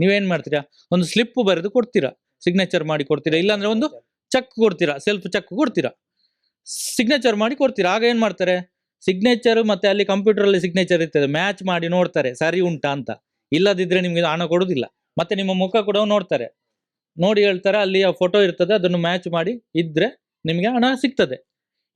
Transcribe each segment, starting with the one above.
ನೀವೇನ್ ಮಾಡ್ತೀರಾ? ಒಂದು ಸ್ಲಿಪ್ ಬರೆದು ಕೊಡ್ತೀರಾ? ಸಿಗ್ನೇಚರ್ ಮಾಡಿ ಕೊಡ್ತೀರಾ? ಇಲ್ಲಾಂದ್ರೆ ಒಂದು ಚೆಕ್ ಕೊಡ್ತೀರಾ? ಸೆಲ್ಫ್ ಚೆಕ್ ಕೊಡ್ತೀರಾ? ಸಿಗ್ನೇಚರ್ ಮಾಡಿ ಕೊಡ್ತೀರಾ? ಆಗ ಏನ್ ಮಾಡ್ತಾರೆ? ಸಿಗ್ನೇಚರ್ ಮತ್ತೆ ಅಲ್ಲಿ ಕಂಪ್ಯೂಟರ್ ಅಲ್ಲಿ ಸಿಗ್ನೇಚರ್ ಇರ್ತದೆ. ಮ್ಯಾಚ್ ಮಾಡಿ ನೋಡ್ತಾರೆ. ಸರಿ ಉಂಟಾ ಅಂತ. ಇಲ್ಲದಿದ್ರೆ ನಿಮ್ಗೆ ಹಣ ಕೊಡುದಿಲ್ಲ. ಮತ್ತೆ ನಿಮ್ಮ ಮುಖ ಕೂಡ ನೋಡ್ತಾರೆ. ನೋಡಿ ಹೇಳ್ತಾರೆ, ಅಲ್ಲಿ ಫೋಟೋ ಇರ್ತದೆ. ಅದನ್ನು ಮ್ಯಾಚ್ ಮಾಡಿ ಇದ್ರೆ ನಿಮಗೆ ಹಣ ಸಿಗ್ತದೆ.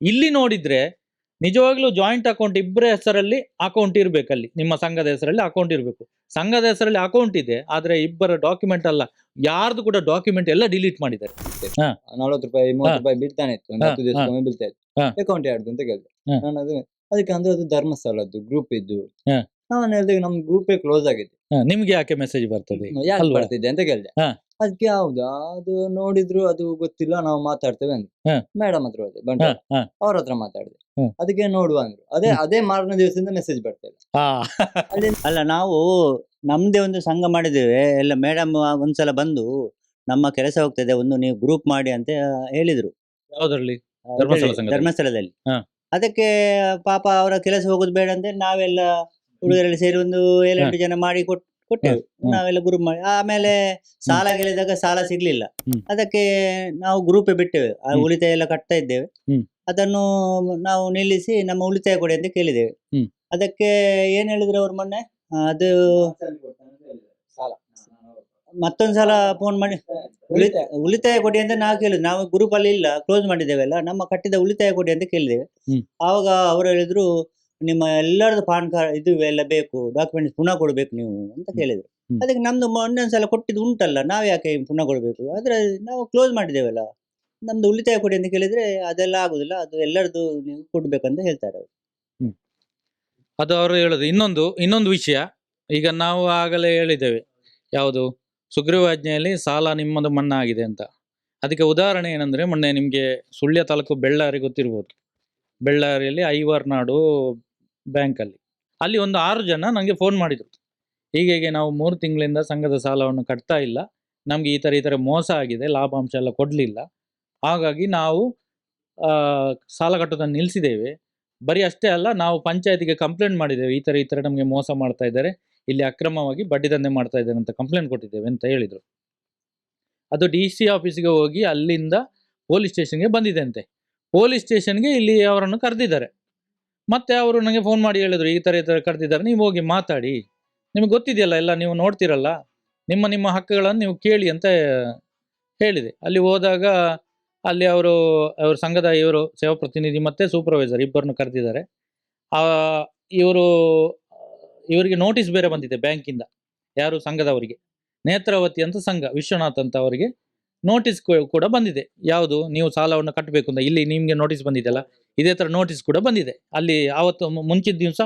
ಇಲ್ಲಿ ನೋಡಿದ್ರೆ ನಿಜವಾಗ್ಲೂ ಜಾಯಿಂಟ್ ಅಕೌಂಟ್ ಇಬ್ಬರ ಹೆಸರಲ್ಲಿ ಅಕೌಂಟ್ ಇರ್ಬೇಕಲ್ಲಿ. ನಿಮ್ಮ ಸಂಘದ ಹೆಸರಲ್ಲಿ ಅಕೌಂಟ್ ಇರಬೇಕು. ಸಂಘದ ಹೆಸರಲ್ಲಿ ಅಕೌಂಟ್ ಇದೆ ಆದ್ರೆ ಇಬ್ಬರ ಡಾಕ್ಯುಮೆಂಟ್ ಅಲ್ಲ. ಯಾರ್ದು ಕೂಡ ಡಾಕ್ಯುಮೆಂಟ್ ಎಲ್ಲ ಡಿಲೀಟ್ ಮಾಡಿದ್ದಾರೆ. ನಲವತ್ತು ರೂಪಾಯಿ ಮೂವತ್ತು. ರೂಪಾಯಿ ಬೀಳ್ತಾನೆ ಇತ್ತು. ಒಂದು ಹಾ, ಹತ್ತು ದಿವಸಕ್ಕೊಮ್ಮೆ ಬೀಳ್ತಾ ಇತ್ತು. ಅಕೌಂಟ್ ಯಾರ್ದು ಅಂತ ಕೇಳಿದೆ. ನಾನು ಅದು ಅದಕ್ಕೆ ಅಂದ್ರೆ ಅದು ಧರ್ಮಸ್ಥಳದ್ದು ಗ್ರೂಪ್ ಇದ್ದು. ನಾನು ಹೇಳಿದಾಗ ನಮ್ ಗ್ರೂಪೇ ಕ್ಲೋಸ್ ಆಗಿದೆ. ನಿಮ್ಗೆ ಯಾಕೆ ಮೆಸೇಜ್ ಬರ್ತದೆ? ಯಾಕೆ ಅಲ್ವಾ? ಬರ್ತಿದ್ದೆ ಅಂತ ಕೇಳಿದೆ. ಅದಕ್ಕೆ ಹೌದಾ. ಅದು ನೋಡಿದ್ರು ಅದು ಗೊತ್ತಿಲ್ಲ ನಾವು ಮಾತಾಡ್ತೇವೆ ಅಂದ್ರೆ. ಮೇಡಮ್ ಹತ್ರ ಹೋದೆ ಬಂಟ ಅವ್ರ ಹತ್ರ ಮಾತಾಡಿದೆ. ಅದಕ್ಕೆ ನೋಡುವ ಅಂದ್ರು. ಅದೇ ಅದೇ ಮಾರನೇ ದಿವಸದಿಂದ ಮೆಸೇಜ್ ಬರ್ತಾ ಇಲ್ಲ ಹಾ. ಅಲ್ಲ ನಾವು ನಮ್ದೇ ಒಂದು ಸಂಘ ಮಾಡಿದ್ದೇವೆ. ಎಲ್ಲ ಮೇಡಮ್ ಒಂದ್ಸಲ ಬಂದು ನಮ್ಮ ಕೆಲಸ ಹೋಗ್ತದೆ ಒಂದು ನೀವು ಗ್ರೂಪ್ ಮಾಡಿ ಅಂತ ಹೇಳಿದ್ರು. ಯಾವ್ದ್ರಲ್ಲಿ? ಧರ್ಮಸ್ಥಳ ಸಂಘದಲ್ಲಿ? ಧರ್ಮಸ್ಥಳದಲ್ಲಿ. ಅದಕ್ಕೆ ಪಾಪ ಅವರ ಕೆಲಸ ಹೋಗುದು ಬೇಡ ಅಂತ ನಾವೆಲ್ಲ ಹುಡುಗರಲ್ಲಿ ಸೇರಿ ಒಂದು ಏಳೆಂಟು ಜನ ಮಾಡಿ ಕೊಟ್ ಕೊಟ್ಟೆವು. ನಾವೆಲ್ಲ ಗ್ರೂಪ್ ಮಾಡಿ ಆಮೇಲೆ ಸಾಲ ಕೇಳಿದಾಗ ಸಾಲ ಸಿಗ್ಲಿಲ್ಲ ಹ್ಮ್. ಅದಕ್ಕೆ ನಾವು ಗ್ರೂಪ್ ಬಿಟ್ಟೆವು ಆ ಹ್ಮ್. ಉಳಿತಾಯ ಎಲ್ಲ ಕಟ್ತಾ ಇದ್ದೇವೆ ಹ್ಮ್. ಅದನ್ನು ನಾವು ನಿಲ್ಲಿಸಿ ನಮ್ಮ ಉಳಿತಾಯ ಕೊಡಿ ಅಂತ ಕೇಳಿದ್ದೇವೆ ಹ್ಮ್. ಅದಕ್ಕೆ ಏನ್ ಹೇಳಿದ್ರು ಅವ್ರು ಮೊನ್ನೆ ಆ, ಅದು ಮತ್ತೊಂದ್ಸಲ ಫೋನ್ ಮಾಡಿ ಉಳಿತಾಯ ಉಳಿತಾಯ ಕೊಡಿ ಅಂತ ನಾವು ಕೇಳಿದ್ವಿ ನಾವು ಗ್ರೂಪ್ ಅಲ್ಲಿ ಇಲ್ಲ ಕ್ಲೋಸ್ ಮಾಡಿದ್ದೇವೆಲ್ಲ ನಮ್ಮ ಕಟ್ಟಿದ ಉಳಿತಾಯ ಕೊಡಿ ಅಂತ ಕೇಳಿದ್ದೇವೆ ಹ್ಮ್. ಆವಾಗ ಅವರು ಹೇಳಿದ್ರು ನಿಮ್ಮ ಎಲ್ಲರದ್ದು ಪಾನ್ ಕಾರ್ಡ್ ಇದು ಎಲ್ಲ ಬೇಕು ಡಾಕ್ಯುಮೆಂಟ್ಸ್ ಪುನಃ ಕೊಡಬೇಕು ನೀವು ಅಂತ ಕೇಳಿದ್ರು. ಅದಕ್ಕೆ ನಮ್ದು ಸಲ ಕೊಟ್ಟಿದ್ದು ಉಂಟಲ್ಲ ನಾವು ಯಾಕೆ ಪುನಃ ಕೊಡಬೇಕು? ಆದ್ರೆ ನಾವು ಕ್ಲೋಸ್ ಮಾಡಿದ್ದೇವಲ್ಲ. ನಮ್ದು ಉಳಿತಾಯ ಕೊಡಿ ಅಂತ ಕೇಳಿದ್ರೆ ಅದೆಲ್ಲ ಆಗುದಿಲ್ಲ ಅದು ಎಲ್ಲರದ್ದು ನೀವು ಕೊಡ್ಬೇಕಂತ ಹೇಳ್ತಾರೆ ಅವರು. ಅದು ಅವರು ಹೇಳುದು. ಇನ್ನೊಂದು ಇನ್ನೊಂದು ವಿಷಯ ಈಗ ನಾವು ಆಗಲೇ ಹೇಳಿದ್ದೇವೆ. ಯಾವುದು? ಸುಗ್ರೀವಾಜ್ಞೆಯಲ್ಲಿ ಸಾಲ ನಿಮ್ಮದು ಮನ್ನಾ ಆಗಿದೆ ಅಂತ. ಅದಕ್ಕೆ ಉದಾಹರಣೆ ಏನಂದ್ರೆ ಮೊನ್ನೆ ನಿಮಗೆ ಸುಳ್ಯ ತಾಲೂಕು ಬೆಳ್ಳಾರಿ ಗೊತ್ತಿರ್ಬೋದು. ಬೆಳ್ಳಾರಿಯಲ್ಲಿ ಐವರ್ನಾಡು ಬ್ಯಾಂಕಲ್ಲಿ. ಅಲ್ಲಿ ಒಂದು ಆರು ಜನ ನನಗೆ ಫೋನ್ ಮಾಡಿದರು. ಹೀಗೆ ನಾವು ಮೂರು ತಿಂಗಳಿಂದ ಸಂಘದ ಸಾಲವನ್ನು ಕಟ್ತಾ ಇಲ್ಲ. ನಮಗೆ ಈ ಥರ ಈ ಥರ ಮೋಸ ಆಗಿದೆ, ಲಾಭಾಂಶ ಎಲ್ಲ ಕೊಡಲಿಲ್ಲ. ಹಾಗಾಗಿ ನಾವು ಸಾಲ ಕಟ್ಟೋದನ್ನು ನಿಲ್ಲಿಸಿದ್ದೇವೆ ಬರೀ ಅಷ್ಟೇ ಅಲ್ಲ, ನಾವು ಪಂಚಾಯತಿಗೆ ಕಂಪ್ಲೇಂಟ್ ಮಾಡಿದ್ದೇವೆ. ಈ ಥರ ಈ ಥರ ನಮಗೆ ಮೋಸ ಮಾಡ್ತಾ ಇದ್ದಾರೆ. ಇಲ್ಲಿ ಅಕ್ರಮವಾಗಿ ಬಡ್ಡಿ ದಂಧೆ ಮಾಡ್ತಾ ಇದ್ದಾರೆ ಅಂತ ಕಂಪ್ಲೇಂಟ್ ಕೊಟ್ಟಿದ್ದೇವೆ ಅಂತ ಹೇಳಿದರು. ಅದು ಡಿ ಸಿ ಆಫೀಸಿಗೆ ಹೋಗಿ ಅಲ್ಲಿಂದ ಪೊಲೀಸ್ ಸ್ಟೇಷನ್ಗೆ ಬಂದಿದೆ ಅಂತೆ. ಪೊಲೀಸ್ ಸ್ಟೇಷನ್ಗೆ ಇಲ್ಲಿ ಅವರನ್ನು ಕರೆದಿದ್ದಾರೆ. ಮತ್ತೆ ಅವರು ನನಗೆ ಫೋನ್ ಮಾಡಿ ಹೇಳಿದ್ರು, ಈ ಥರ ಈ ಥರ ಕರೆದಿದ್ದಾರೆ, ನೀವು ಹೋಗಿ ಮಾತಾಡಿ. ನಿಮಗೆ ಗೊತ್ತಿದೆಯಲ್ಲ, ಎಲ್ಲ ನೀವು ನೋಡ್ತಿರಲ್ಲ, ನಿಮ್ಮ ನಿಮ್ಮ ಹಕ್ಕುಗಳನ್ನು ನೀವು ಕೇಳಿ ಅಂತ ಹೇಳಿದೆ. ಅಲ್ಲಿ ಹೋದಾಗ ಅಲ್ಲಿ ಅವರು, ಅವ್ರ ಸಂಘದ ಇವರು, ಸೇವಾ ಪ್ರತಿನಿಧಿ ಮತ್ತೆ ಸೂಪರ್ವೈಸರ್ ಇಬ್ಬರನ್ನು ಕರೆದಿದ್ದಾರೆ. ಆ, ಇವರು, ಇವರಿಗೆ ನೋಟಿಸ್ ಬೇರೆ ಬಂದಿದೆ ಬ್ಯಾಂಕಿಂದ, ಯಾರು ಸಂಘದವರಿಗೆ. ನೇತ್ರಾವತಿ ಅಂತ ಸಂಘ, ವಿಶ್ವನಾಥ್ ಅಂತ ಅವರಿಗೆ ನೋಟಿಸ್ ಕೂಡ ಬಂದಿದೆ. ಯಾವುದು? ನೀವು ಸಾಲವನ್ನು ಕಟ್ಟಬೇಕು ಅಂತ, ಇಲ್ಲಿ ನಿಮಗೆ ನೋಟಿಸ್ ಬಂದಿದೆಯಲ್ಲ ಇದೇ ಥರ ನೋಟಿಸ್ ಕೂಡ ಬಂದಿದೆ. ಅಲ್ಲಿ ಆವತ್ತು ಮುಂಚಿನ ದಿವಸ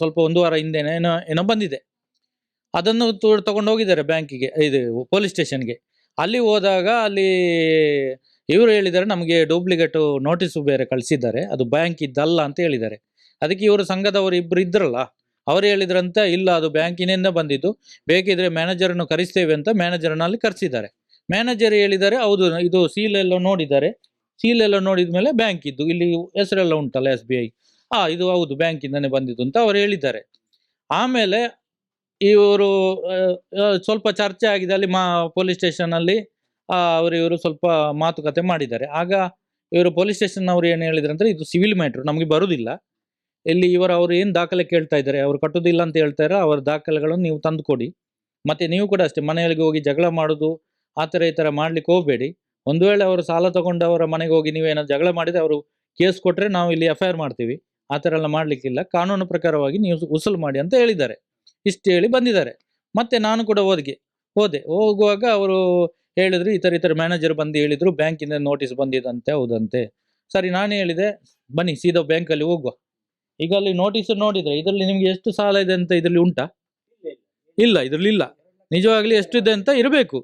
ಸ್ವಲ್ಪ ಒಂದು ವಾರ ಹಿಂದೆ ಏನೋ ಏನೋ ಬಂದಿದೆ. ಅದನ್ನು ತಗೊಂಡು ಹೋಗಿದ್ದಾರೆ ಬ್ಯಾಂಕಿಗೆ ಇದು ಪೊಲೀಸ್ ಸ್ಟೇಷನ್ಗೆ ಅಲ್ಲಿ ಹೋದಾಗ ಅಲ್ಲಿ ಇವರು ಹೇಳಿದ್ದಾರೆ, ನಮಗೆ ಡೂಪ್ಲಿಕೇಟು ನೋಟಿಸು ಬೇರೆ ಕಳಿಸಿದ್ದಾರೆ. ಅದು ಬ್ಯಾಂಕ್ ಇದ್ದಲ್ಲ ಅಂತ ಹೇಳಿದ್ದಾರೆ. ಅದಕ್ಕೆ ಇವರು ಸಂಘದವರು ಇಬ್ಬರು ಇದ್ರಲ್ಲ, ಅವರು ಹೇಳಿದ್ರಂತ ಇಲ್ಲ, ಅದು ಬ್ಯಾಂಕಿನಿಂದ ಬಂದಿದ್ದು. ಬೇಕಿದ್ರೆ ಮ್ಯಾನೇಜರನ್ನು ಕರೆಸ್ತೇವೆ ಅಂತ ಮ್ಯಾನೇಜರ್ನಲ್ಲಿ ಕರೆಸಿದ್ದಾರೆ. ಮ್ಯಾನೇಜರ್ ಹೇಳಿದ್ದಾರೆ, ಹೌದು, ಇದು ಸೀಲ್ ಎಲ್ಲ ನೋಡಿದ್ದಾರೆ. ಸೀಲ್ ಎಲ್ಲ ನೋಡಿದ ಮೇಲೆ ಬ್ಯಾಂಕ್ ಇದ್ದು, ಇಲ್ಲಿ ಹೆಸರೆಲ್ಲ ಉಂಟಲ್ಲ ಎಸ್ ಬಿ ಐ ಆ, ಇದು ಹೌದು ಬ್ಯಾಂಕಿಂದನೇ ಬಂದಿದ್ದು ಅಂತ ಅವರು ಹೇಳಿದ್ದಾರೆ. ಆಮೇಲೆ ಇವರು ಸ್ವಲ್ಪ ಚರ್ಚೆ ಆಗಿದೆ, ಅಲ್ಲಿ ಮಾ ಪೊಲೀಸ್ ಸ್ಟೇಷನಲ್ಲಿ ಅವರು ಇವರು ಸ್ವಲ್ಪ ಮಾತುಕತೆ ಮಾಡಿದ್ದಾರೆ. ಆಗ ಇವರು ಪೊಲೀಸ್ ಸ್ಟೇಷನ್ ಅವರು ಏನು ಹೇಳಿದ್ರು ಅಂದ್ರೆ, ಇದು ಸಿವಿಲ್ ಮ್ಯಾಟ್ರು ನಮಗೆ ಬರುವುದಿಲ್ಲ ಇಲ್ಲಿ ಇವರು, ಅವರು ಏನು ದಾಖಲೆ ಕೇಳ್ತಾ ಇದ್ದಾರೆ, ಅವರು ಕಟ್ಟೋದಿಲ್ಲ ಅಂತ ಹೇಳ್ತಾರೆ ಅವರ ದಾಖಲೆಗಳನ್ನು ನೀವು ತಂದುಕೊಡಿ. ಮತ್ತೆ ನೀವು ಕೂಡ ಅಷ್ಟೇ ಮನೆಯಲ್ಲಿ ಹೋಗಿ ಜಗಳ ಮಾಡೋದು, ಆ ಥರ ಈ ಥರ ಮಾಡ್ಲಿಕ್ಕೆ ಹೋಗಬೇಡಿ. ಒಂದು ವೇಳೆ ಅವರು ಸಾಲ ತಗೊಂಡು ತಗೊಂಡವರ ಮನೆಗೆ ಹೋಗಿ ನೀವೇನಾದ್ರು ಜಗಳ ಮಾಡಿದ್ರೆ ಅವರು ಕೇಸ್ ಕೊಟ್ಟರೆ ನಾವು ಇಲ್ಲಿ ಎಫ್ ಐ ಮಾಡ್ತೀವಿ. ಆ ಥರ ಎಲ್ಲ ಮಾಡಲಿಕ್ಕಿಲ್ಲ. ಕಾನೂನು ಪ್ರಕಾರವಾಗಿ ನೀವು ಉಸುಲು ಮಾಡಿ ಅಂತ ಹೇಳಿದ್ದಾರೆ. ಇಷ್ಟು ಹೇಳಿ ಬಂದಿದ್ದಾರೆ. ಮತ್ತೆ ನಾನು ಕೂಡ ಹೋದ್ಗೆ, ಹೋದೆ. ಹೋಗುವಾಗ ಅವರು ಹೇಳಿದ್ರು, ಈ ಥರ ಮ್ಯಾನೇಜರ್ ಬಂದು ಹೇಳಿದ್ರು, ಬ್ಯಾಂಕಿಂದ ನೋಟಿಸ್ ಬಂದಿದಂತೆ, ಹೌದಂತೆ. ಸರಿ, ನಾನು ಹೇಳಿದೆ, ಬನ್ನಿ, ಸೀದಾ ಬ್ಯಾಂಕಲ್ಲಿ ಹೋಗುವ. ಈಗ ಅಲ್ಲಿ ನೋಟಿಸ್ ನೋಡಿದ್ರೆ ಇದರಲ್ಲಿ ನಿಮ್ಗೆ ಎಷ್ಟು ಸಾಲ ಇದೆ ಅಂತ ಇದರಲ್ಲಿ ಉಂಟಾ? ಇಲ್ಲ, ಇದರಲ್ಲಿ ಇಲ್ಲ. ನಿಜವಾಗ್ಲಿ ಎಷ್ಟಿದೆ ಅಂತ ಇರಬೇಕು.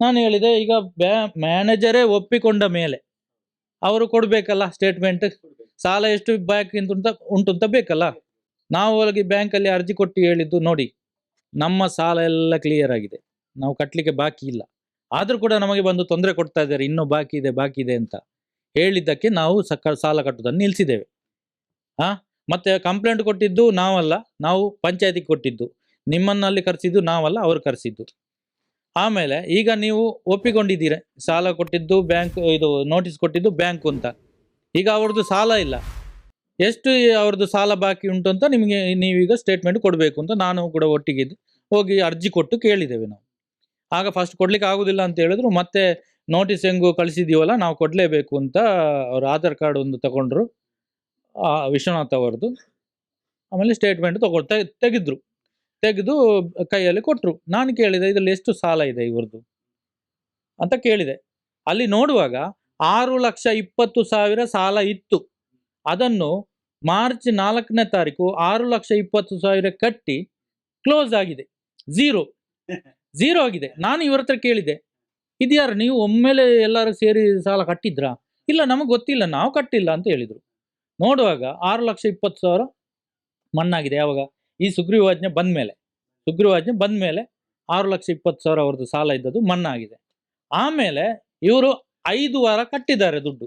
ನಾನು ಹೇಳಿದೆ, ಈಗ ಮ್ಯಾನೇಜರೇ ಒಪ್ಪಿಕೊಂಡ ಮೇಲೆ ಅವರು ಕೊಡಬೇಕಲ್ಲ ಸ್ಟೇಟ್ಮೆಂಟ್ ಸಾಲ ಎಷ್ಟು ಬ್ಯಾಂಕ್ ಇಂತ ಉಂಟು ಅಂತ ಬೇಕಲ್ಲ? ನಾವು ಹೋಗಿ ಬ್ಯಾಂಕಲ್ಲಿ ಅರ್ಜಿ ಕೊಟ್ಟು ಹೇಳಿದ್ದು ನೋಡಿ, ನಮ್ಮ ಸಾಲ ಎಲ್ಲ ಕ್ಲಿಯರ್ ಆಗಿದೆ. ನಾವು ಕಟ್ಟಲಿಕ್ಕೆ ಬಾಕಿ ಇಲ್ಲ. ಆದರೂ ಕೂಡ ನಮಗೆ ಬಂದು ತೊಂದರೆ ಕೊಡ್ತಾ ಇದ್ದಾರೆ, ಇನ್ನೂ ಬಾಕಿ ಇದೆ ಬಾಕಿ ಇದೆ ಅಂತ ಹೇಳಿದ್ದಕ್ಕೆ ನಾವು ಸಕ್ಕ ಸಾಲ ಕಟ್ಟುವುದನ್ನು ನಿಲ್ಲಿಸಿದ್ದೇವೆ. ಆ? ಮತ್ತೆ ಕಂಪ್ಲೇಂಟ್ ಕೊಟ್ಟಿದ್ದು ನಾವಲ್ಲ, ನಾವು ಪಂಚಾಯತಿಗೆ ಕೊಟ್ಟಿದ್ದು. ನಿಮ್ಮನ್ನಲ್ಲಿ ಕರೆಸಿದ್ದು ನಾವಲ್ಲ, ಅವರು ಕರೆಸಿದ್ದು. ಆಮೇಲೆ ಈಗ ನೀವು ಒಪ್ಪಿಕೊಂಡಿದ್ದೀರ. ಸಾಲ ಕೊಟ್ಟಿದ್ದು ಬ್ಯಾಂಕ್, ಇದು ನೋಟಿಸ್ ಕೊಟ್ಟಿದ್ದು ಬ್ಯಾಂಕ್ ಅಂತ. ಈಗ ಅವ್ರದ್ದು ಸಾಲ ಇಲ್ಲ. ಎಷ್ಟು ಅವ್ರದ್ದು ಸಾಲ ಬಾಕಿ ಉಂಟು ಅಂತ ನಿಮಗೆ ನೀವೀಗ ಸ್ಟೇಟ್ಮೆಂಟ್ ಕೊಡಬೇಕು ಅಂತ ನಾನು ಕೂಡ ಒಟ್ಟಿಗಿದ್ದು ಹೋಗಿ ಅರ್ಜಿ ಕೊಟ್ಟು ಕೇಳಿದ್ದೇವೆ ನಾವು. ಆಗ ಫಸ್ಟ್ ಕೊಡ್ಲಿಕ್ಕೆ ಆಗೋದಿಲ್ಲ ಅಂತ ಹೇಳಿದ್ರು. ಮತ್ತೆ ನೋಟಿಸ್ ಹೆಂಗು ಕಳಿಸಿದೀವಲ್ಲ ನಾವು ಕೊಡಲೇಬೇಕು ಅಂತ ಅವ್ರ ಆಧಾರ್ ಕಾರ್ಡ್ ಒಂದು ತಗೊಂಡ್ರು. ವಿಶ್ವನಾಥ್ ಅವ್ರದ್ದು. ಆಮೇಲೆ ಸ್ಟೇಟ್ಮೆಂಟ್ ತಗೊಳ್ತಾ ತೆಗ್- ತೆಗೆದ್ರು. ತೆಗೆದು ಕೈಯಲ್ಲಿ ಕೊಟ್ಟರು ನಾನು ಕೇಳಿದೆ, ಇದರಲ್ಲಿ ಎಷ್ಟು ಸಾಲ ಇದೆ ಇವ್ರದ್ದು? ಅಂತ ಕೇಳಿದೆ. ಅಲ್ಲಿ ನೋಡುವಾಗ ಆರು ಲಕ್ಷ ಇಪ್ಪತ್ತು ಸಾವಿರ ಸಾಲ ಇತ್ತು. ಅದನ್ನು ಮಾರ್ಚ್ ನಾಲ್ಕನೇ ತಾರೀಕು ಆರು ಲಕ್ಷ ಇಪ್ಪತ್ತು ಸಾವಿರ ಕಟ್ಟಿ ಕ್ಲೋಸ್ ಆಗಿದೆ. ಝೀರೋ. ಝೀರೋ ಆಗಿದೆ. ನಾನು ಇವ್ರ ಹತ್ರ ಕೇಳಿದೆ ಇದ್ಯಾರು ನೀವು ಒಮ್ಮೆಲೆ ಎಲ್ಲರೂ ಸೇರಿ ಸಾಲ ಕಟ್ಟಿದ್ರಾ? ಇಲ್ಲ, ನಮಗೆ ಗೊತ್ತಿಲ್ಲ, ನಾವು ಕಟ್ಟಿಲ್ಲ, ಅಂತ ಹೇಳಿದರು. ನೋಡುವಾಗ ಆರು ಲಕ್ಷ ಇಪ್ಪತ್ತು ಸಾವಿರ ಮಣ್ಣಾಗಿದೆ ಯಾವಾಗ? ಈ ಸುಗ್ರೀವಾಜ್ಞೆ ಬಂದ ಮೇಲೆ, ಸುಗ್ರೀವಾಜ್ಞೆ ಬಂದ ಮೇಲೆ ಆರು ಲಕ್ಷ ಇಪ್ಪತ್ತು ಸಾವಿರ ಅವ್ರದ್ದು ಸಾಲ ಇದ್ದದ್ದು ಮಣ್ಣಾಗಿದೆ ಆಮೇಲೆ ಇವರು ಐದು ವಾರ ಕಟ್ಟಿದ್ದಾರೆ ದುಡ್ಡು.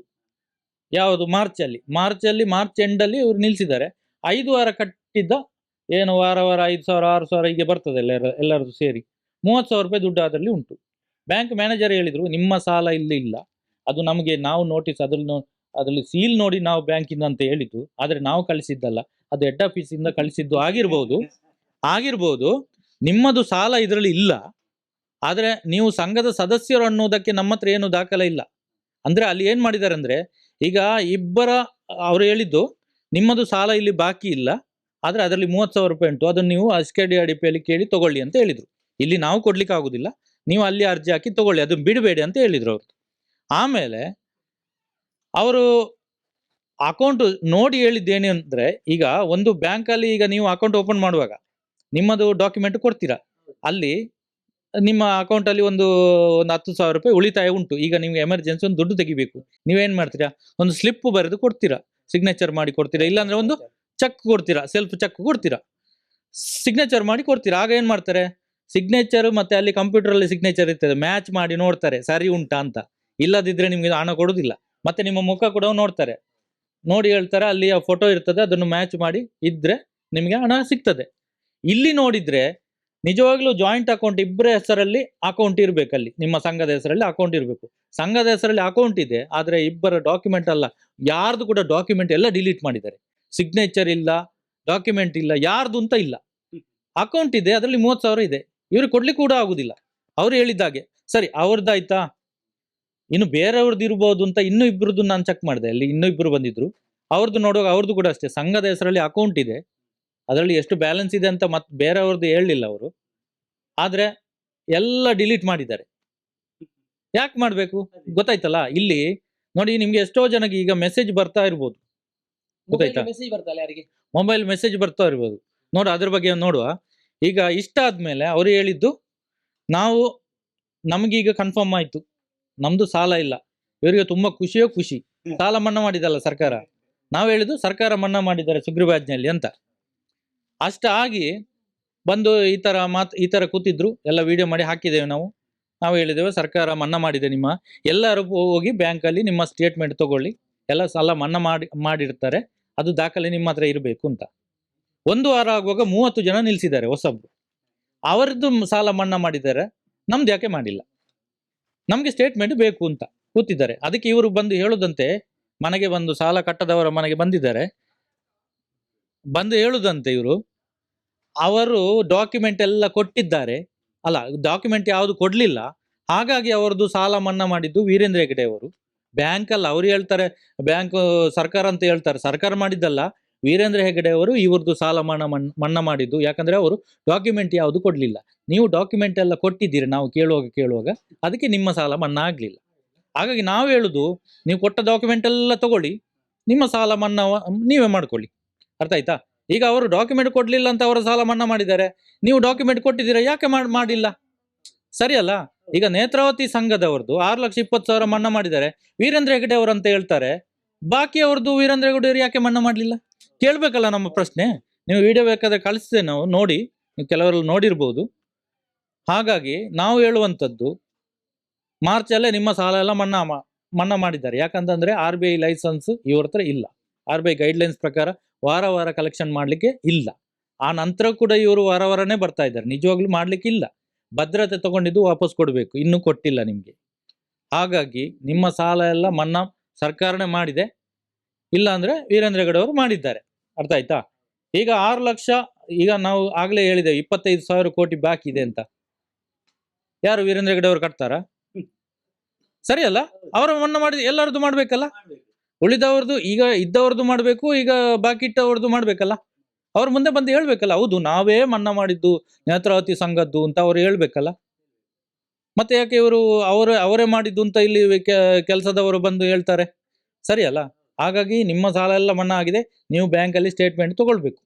ಯಾವುದು? ಮಾರ್ಚಲ್ಲಿ. ಮಾರ್ಚಲ್ಲಿ, ಮಾರ್ಚ್ ಎಂಡಲ್ಲಿ ಇವರು ನಿಲ್ಲಿಸಿದ್ದಾರೆ ಐದು ವಾರ ಕಟ್ಟಿದ್ದ ಏನು ವಾರ ವಾರ, ಐದು ಸಾವಿರ, ಆರು ಸಾವಿರ ಹೀಗೆ ಬರ್ತದೆ ಎಲ್ಲರ, ಎಲ್ಲರದ್ದು ಸೇರಿ. ಮೂವತ್ತು ಸಾವಿರ ರೂಪಾಯಿ ದುಡ್ಡು ಅದರಲ್ಲಿ ಉಂಟು. ಬ್ಯಾಂಕ್ ಮ್ಯಾನೇಜರ್ ಹೇಳಿದರು, ನಿಮ್ಮ ಸಾಲ ಇಲ್ಲಿ ಇಲ್ಲ. ಅದು ನಮಗೆ ನಾವು ನೋಟಿಸ್ ಅದ್ರಲ್ಲಿ ಅದರಲ್ಲಿ ಸೀಲ್ ನೋಡಿ ನಾವು ಬ್ಯಾಂಕಿಂದ ಅಂತ ಹೇಳಿದ್ದು, ಆದರೆ ನಾವು ಕಳಿಸಿದ್ದಲ್ಲ. ಅದು ಹೆಡ್ ಆಫೀಸಿಂದ ಕಳಿಸಿದ್ದು ಆಗಿರ್ಬೋದು. ಆಗಿರ್ಬೋದು, ನಿಮ್ಮದು ಸಾಲ ಇದರಲ್ಲಿ ಇಲ್ಲ. ಆದರೆ ನೀವು ಸಂಘದ ಸದಸ್ಯರು ಅನ್ನೋದಕ್ಕೆ ನಮ್ಮ ಹತ್ರ ಏನು ದಾಖಲೆ ಇಲ್ಲ. ಅಂದರೆ ಅಲ್ಲಿ ಏನು ಮಾಡಿದ್ದಾರೆ ಅಂದರೆ, ಈಗ ಇಬ್ಬರ, ಅವರು ಹೇಳಿದ್ದು, ನಿಮ್ಮದು ಸಾಲ ಇಲ್ಲಿ ಬಾಕಿ ಇಲ್ಲ, ಆದರೆ ಅದರಲ್ಲಿ ಮೂವತ್ತು ಸಾವಿರ ರೂಪಾಯಿ ಉಂಟು. ಅದನ್ನು ನೀವು ಎಸ್ ಕೆ ಡಿ ಅಡಿಪಿಯಲ್ಲಿ ಕೇಳಿ ತಗೊಳ್ಳಿ ಅಂತ ಹೇಳಿದರು. ಇಲ್ಲಿ ನಾವು ಕೊಡ್ಲಿಕ್ಕೆ ಆಗುದಿಲ್ಲ. ನೀವು ಅಲ್ಲಿ ಅರ್ಜಿ ಹಾಕಿ ತಗೊಳ್ಳಿ. ಅದು ಬಿಡಬೇಡಿ ಅಂತ ಹೇಳಿದರು ಅವರು. ಆಮೇಲೆ, ಅವರು ಅಕೌಂಟ್ ನೋಡಿ ಹೇಳಿದ್ದೇನೆ ಅಂದರೆ ಈಗ ಒಂದು ಬ್ಯಾಂಕಲ್ಲಿ ಈಗ ನೀವು ಅಕೌಂಟ್ ಓಪನ್ ಮಾಡುವಾಗ ನಿಮ್ಮದು ಡಾಕ್ಯುಮೆಂಟ್ ಕೊಡ್ತೀರಾ? ಅಲ್ಲಿ ನಿಮ್ಮ ಅಕೌಂಟಲ್ಲಿ ಒಂದು ಒಂದು ಹತ್ತು ಸಾವಿರ ರೂಪಾಯಿ ಉಳಿತಾಯ ಉಂಟು. ಈಗ ನಿಮ್ಗೆ ಎಮರ್ಜೆನ್ಸಿ ಒಂದು ದುಡ್ಡು ತೆಗಿಬೇಕು. ನೀವೇನು ಮಾಡ್ತೀರಾ? ಒಂದು ಸ್ಲಿಪ್ ಬರೆದು ಕೊಡ್ತೀರಾ? ಸಿಗ್ನೇಚರ್ ಮಾಡಿ ಕೊಡ್ತೀರಾ? ಇಲ್ಲಾಂದ್ರೆ ಒಂದು ಚೆಕ್ ಕೊಡ್ತೀರಾ? ಸೆಲ್ಫ್ ಚೆಕ್ ಕೊಡ್ತೀರಾ? ಸಿಗ್ನೇಚರ್ ಮಾಡಿ ಕೊಡ್ತೀರಾ? ಆಗ ಏನು ಮಾಡ್ತಾರೆ? ಸಿಗ್ನೇಚರ್ ಮತ್ತೆ ಅಲ್ಲಿ ಕಂಪ್ಯೂಟರಲ್ಲಿ ಸಿಗ್ನೇಚರ್ ಇರ್ತದೆ. ಮ್ಯಾಚ್ ಮಾಡಿ ನೋಡ್ತಾರೆ. ಸರಿ ಉಂಟಾ ಅಂತ. ಇಲ್ಲದಿದ್ರೆ ನಿಮ್ಗೆ ಹಣ ಕೊಡೋದಿಲ್ಲ. ಮತ್ತೆ ನಿಮ್ಮ ಮುಖ ಕೂಡ ನೋಡ್ತಾರೆ. ನೋಡಿ ಹೇಳ್ತಾರೆ ಅಲ್ಲಿ ಆ ಫೋಟೋ ಇರ್ತದೆ, ಅದನ್ನು ಮ್ಯಾಚ್ ಮಾಡಿ ಇದ್ರೆ ನಿಮಗೆ ಹಣ ಸಿಗ್ತದೆ. ಇಲ್ಲಿ ನೋಡಿದ್ರೆ ನಿಜವಾಗ್ಲೂ ಜಾಯಿಂಟ್ ಅಕೌಂಟ್ ಇಬ್ಬರ ಹೆಸರಲ್ಲಿ ಅಕೌಂಟ್ ಇರಬೇಕಲ್ಲಿ ನಿಮ್ಮ ಸಂಘದ ಹೆಸರಲ್ಲಿ ಅಕೌಂಟ್ ಇರಬೇಕು. ಸಂಘದ ಹೆಸರಲ್ಲಿ ಅಕೌಂಟ್ ಇದೆ, ಆದರೆ ಇಬ್ಬರ ಡಾಕ್ಯುಮೆಂಟ್ ಅಲ್ಲ. ಯಾರ್ದು ಕೂಡ ಡಾಕ್ಯುಮೆಂಟ್ ಎಲ್ಲ ಡಿಲೀಟ್ ಮಾಡಿದ್ದಾರೆ. ಸಿಗ್ನೇಚರ್ ಇಲ್ಲ ಡಾಕ್ಯುಮೆಂಟ್ ಇಲ್ಲ, ಯಾರ್ದು ಅಂತ ಇಲ್ಲ. ಅಕೌಂಟ್ ಇದೆ, ಅದರಲ್ಲಿ ಮೂವತ್ತು ಸಾವಿರ ಇದೆ. ಇವ್ರಿಗೆ ಕೊಡ್ಲಿಕ್ಕೆ ಕೂಡ ಆಗುದಿಲ್ಲ. ಅವ್ರು ಹೇಳಿದ್ದಾಗೆ ಸರಿ ಅವ್ರದ್ದಾಯ್ತಾ ಇನ್ನು ಬೇರೆಯವ್ರದ್ದು ಇರ್ಬೋದು ಅಂತ ಇನ್ನೂ ಇಬ್ಬರದ್ದು ನಾನು ಚೆಕ್ ಮಾಡಿದೆ. ಅಲ್ಲಿ ಇನ್ನೂ ಇಬ್ಬರು ಬಂದಿದ್ರು. ಅವ್ರದ್ದು ನೋಡುವಾಗ ಅವ್ರದ್ದು ಕೂಡ ಅಷ್ಟೇ. ಸಂಘದ ಹೆಸರಲ್ಲಿ ಅಕೌಂಟ್ ಇದೆ. ಅದರಲ್ಲಿ ಎಷ್ಟು ಬ್ಯಾಲೆನ್ಸ್ ಇದೆ ಅಂತ ಮತ್ತೆ ಬೇರೆಯವ್ರದ್ದು ಹೇಳಲಿಲ್ಲ ಅವರು. ಆದರೆ ಎಲ್ಲ ಡಿಲೀಟ್ ಮಾಡಿದ್ದಾರೆ. ಯಾಕೆ ಮಾಡಬೇಕು? ಗೊತ್ತಾಯ್ತಲ್ಲ? ಇಲ್ಲಿ ನೋಡಿ ನಿಮ್ಗೆ ಎಷ್ಟೋ ಜನಕ್ಕೆ ಈಗ ಮೆಸೇಜ್ ಬರ್ತಾ ಇರ್ಬೋದು. ಗೊತ್ತಾಯ್ತಾ? ಮೊಬೈಲ್ ಮೆಸೇಜ್ ಬರ್ತಾ ಇರ್ಬೋದು. ನೋಡು ಅದ್ರ ಬಗ್ಗೆ ನೋಡುವ. ಈಗ ಇಷ್ಟ ಆದ್ಮೇಲೆ ಅವರು ಹೇಳಿದ್ದು ನಾವು ನಮಗೀಗ ಕನ್ಫರ್ಮ್ ಆಯ್ತು. ನಮ್ದು ಸಾಲ ಇಲ್ಲ. ಇವರಿಗೆ ತುಂಬಾ ಖುಷಿಯೋ ಖುಷಿ. ಸಾಲ ಮನ್ನಾ ಮಾಡಿದಲ್ಲ ಸರ್ಕಾರ? ನಾವು ಹೇಳಿದ್ದು ಸರ್ಕಾರ ಮನ್ನಾ ಮಾಡಿದ್ದಾರೆ ಸುಗ್ರೀವಾಜ್ಞೆಯಲ್ಲಿ ಅಂತ. ಅಷ್ಟಾಗಿ ಬಂದು ಈ ತರ ಮಾತು ಈ ತರ ಕೂತಿದ್ರು. ಎಲ್ಲ ವಿಡಿಯೋ ಮಾಡಿ ಹಾಕಿದ್ದೇವೆ ನಾವು. ನಾವು ಹೇಳಿದ್ದೇವೆ ಸರ್ಕಾರ ಮನ್ನಾ ಮಾಡಿದೆ ನಿಮ್ಮ. ಎಲ್ಲರೂ ಹೋಗಿ ಬ್ಯಾಂಕಲ್ಲಿ ನಿಮ್ಮ ಸ್ಟೇಟ್ಮೆಂಟ್ ತಗೊಳ್ಳಿ. ಎಲ್ಲ ಸಾಲ ಮನ್ನಾ ಮಾಡಿ ಮಾಡಿರ್ತಾರೆ. ಅದು ದಾಖಲೆ ನಿಮ್ಮ ಹತ್ರ ಇರಬೇಕು ಅಂತ. ಒಂದು ವಾರ ಆಗುವಾಗ ಮೂವತ್ತು ಜನ ನಿಲ್ಲಿಸಿದ್ದಾರೆ ಹೊಸಬ್ರು. ಅವರದ್ದು ಸಾಲ ಮನ್ನಾ ಮಾಡಿದ್ದಾರೆ. ನಮ್ದು ಯಾಕೆ ಮಾಡಿಲ್ಲ? ನಮಗೆ ಸ್ಟೇಟ್ಮೆಂಟ್ ಬೇಕು ಅಂತ ಕೂತಿದ್ದಾರೆ. ಅದಕ್ಕೆ ಇವರು ಬಂದು ಹೇಳುದಂತೆ, ಮನೆಗೆ ಬಂದು ಸಾಲ ಕಟ್ಟದವರ ಮನೆಗೆ ಬಂದಿದ್ದಾರೆ. ಬಂದು ಹೇಳುದಂತೆ ಇವರು. ಅವರು ಡಾಕ್ಯುಮೆಂಟ್ ಎಲ್ಲ ಕೊಟ್ಟಿದ್ದಾರೆ. ಅಲ್ಲ ಡಾಕ್ಯುಮೆಂಟ್ ಯಾವುದು ಕೊಡ್ಲಿಲ್ಲ. ಹಾಗಾಗಿ ಅವರದ್ದು ಸಾಲ ಮನ್ನಾ ಮಾಡಿದ್ದು ವೀರೇಂದ್ರ ಹೆಗಡೆ ಅವರು ಬ್ಯಾಂಕ್ ಅಲ್ಲ ಅವ್ರು ಹೇಳ್ತಾರೆ, ಬ್ಯಾಂಕ್ ಸರ್ಕಾರ ಅಂತ ಹೇಳ್ತಾರೆ. ಸರ್ಕಾರ ಮಾಡಿದ್ದಲ್ಲ ವೀರೇಂದ್ರ ಹೆಗಡೆ ಅವರು ಇವ್ರದ್ದು ಸಾಲ ಮನ್- ಮನ್ನಾ ಮಾಡಿದ್ದು. ಯಾಕಂದ್ರೆ ಅವರು ಡಾಕ್ಯುಮೆಂಟ್ ಯಾವುದು ಕೊಡ್ಲಿಲ್ಲ. ನೀವು ಡಾಕ್ಯುಮೆಂಟ್ ಎಲ್ಲ ಕೊಟ್ಟಿದ್ದೀರಿ, ನಾವು ಕೇಳುವಾಗ ಕೇಳುವಾಗ, ಅದಕ್ಕೆ ನಿಮ್ಮ ಸಾಲ ಮನ್ನಾ ಆಗ್ಲಿಲ್ಲ. ಹಾಗಾಗಿ ನಾವು ಹೇಳುದು, ನೀವು ಕೊಟ್ಟ ಡಾಕ್ಯುಮೆಂಟ್ ಎಲ್ಲ ತಗೊಳ್ಳಿ, ನಿಮ್ಮ ಸಾಲ ಮನ್ನಾ ನೀವೇ ಮಾಡ್ಕೊಳ್ಳಿ. ಅರ್ಥ ಆಯ್ತಾ? ಈಗ ಅವರು ಡಾಕ್ಯುಮೆಂಟ್ ಕೊಡ್ಲಿಲ್ಲ ಅಂತ ಅವರ ಸಾಲ ಮನ್ನಾ ಮಾಡಿದ್ದಾರೆ. ನೀವು ಡಾಕ್ಯುಮೆಂಟ್ ಕೊಟ್ಟಿದ್ದೀರಾ, ಯಾಕೆ ಮಾಡ್- ಮಾಡಿಲ್ಲ? ಸರಿ ಅಲ್ಲ ಈಗ ನೇತ್ರಾವತಿ ಸಂಘದವ್ರದ್ದು ಆರು ಲಕ್ಷ ಇಪ್ಪತ್ತು ಸಾವಿರ ಮನ್ನಾ ಮಾಡಿದ್ದಾರೆ. ವೀರೇಂದ್ರ ಹೆಗಡೆ ಅವರು ಅಂತ ಹೇಳ್ತಾರೆ ಬಾಕಿ ಅವ್ರದ್ದು ವೀರೇಂದ್ರ ಹೆಗಡೆ ಅವರು ಯಾಕೆ ಮನ್ನಾ ಮಾಡಲಿಲ್ಲ? ಕೇಳಬೇಕಲ್ಲ ನಮ್ಮ ಪ್ರಶ್ನೆ. ನೀವು ವಿಡಿಯೋ ಬೇಕಾದ್ರೆ ಕಳಿಸ್ತೇವೆ ನಾವು, ನೋಡಿ, ನೀವು ಕೆಲವರೆಲ್ಲ ನೋಡಿರ್ಬೋದು. ಹಾಗಾಗಿ ನಾವು ಹೇಳುವಂಥದ್ದು ಮಾರ್ಚಲ್ಲೇ ನಿಮ್ಮ ಸಾಲ ಎಲ್ಲ ಮನ್ನಾ ಮನ್ನಾ ಮಾಡಿದ್ದಾರೆ. ಯಾಕಂತಂದ್ರೆ ಆರ್ ಬಿ ಐ ಲೈಸೆನ್ಸ್ ಇವ್ರ ಹತ್ರ ಇಲ್ಲ. ಆರ್ ಬಿ ಐ ಗೈಡ್ಲೈನ್ಸ್ ಪ್ರಕಾರ ವಾರ ವಾರ ಕಲೆಕ್ಷನ್ ಮಾಡಲಿಕ್ಕೆ ಇಲ್ಲ. ಆ ನಂತರ ಕೂಡ ಇವರು ವಾರ ವಾರನೇ ಬರ್ತಾ ಇದ್ದಾರೆ. ನಿಜವಾಗ್ಲೂ ಮಾಡ್ಲಿಕ್ಕಿಲ್ಲ ಭದ್ರತೆ ತಗೊಂಡಿದ್ದು ವಾಪಸ್ ಕೊಡಬೇಕು. ಇನ್ನೂ ಕೊಟ್ಟಿಲ್ಲ ನಿಮಗೆ. ಹಾಗಾಗಿ ನಿಮ್ಮ ಸಾಲ ಎಲ್ಲ ಮನ್ನಾ ಸರ್ಕಾರನೇ ಮಾಡಿದೆ. ಇಲ್ಲ ಅಂದ್ರೆ ವೀರೇಂದ್ರ ಅವರು ಮಾಡಿದ್ದಾರೆ. ಅರ್ಥ ಆಯ್ತಾ? ಈಗ ಆರು ಲಕ್ಷ, ಈಗ ನಾವು ಆಗ್ಲೇ ಹೇಳಿದೆ, ಇಪ್ಪತ್ತೈದು ಸಾವಿರ ಕೋಟಿ ಬಾಕಿ ಇದೆ ಅಂತ. ಯಾರು ವೀರೇಂದ್ರ ಹೆಗಡೆ ಅವರು ಕಟ್ತಾರಾ? ಸರಿ ಅಲ್ಲ, ಅವರ ಮನ್ನಾ ಮಾಡಿದ ಎಲ್ಲರದ್ದು ಮಾಡ್ಬೇಕಲ್ಲ? ಉಳಿದವ್ರದ್ದು ಈಗ ಇದ್ದವ್ರದ್ದು ಮಾಡಬೇಕು, ಈಗ ಬಾಕಿ ಇಟ್ಟವ್ರದ್ದು ಮಾಡ್ಬೇಕಲ್ಲ? ಅವ್ರ ಮುಂದೆ ಬಂದು ಹೇಳ್ಬೇಕಲ್ಲ, ಹೌದು, ನಾವೇ ಮನ್ನಾ ಮಾಡಿದ್ದು, ನೇತ್ರಾವತಿ ಸಂಘದ್ದು ಅಂತ ಅವ್ರು ಹೇಳ್ಬೇಕಲ್ಲ? ಮತ್ತೆ ಯಾಕೆ ಇವರು ಅವರೇ ಅವರೇ ಮಾಡಿದ್ದು ಅಂತ ಇಲ್ಲಿ ಕೆಲಸದವರು ಬಂದು ಹೇಳ್ತಾರೆ? ಸರಿ ಅಲ್ಲ. ಹಾಗಾಗಿ ನಿಮ್ಮ ಸಾಲ ಎಲ್ಲ ಮನ್ನಾ ಆಗಿದೆ. ನೀವು ಬ್ಯಾಂಕಲ್ಲಿ ಸ್ಟೇಟ್ಮೆಂಟ್ ತಗೊಳ್ಬೇಕು.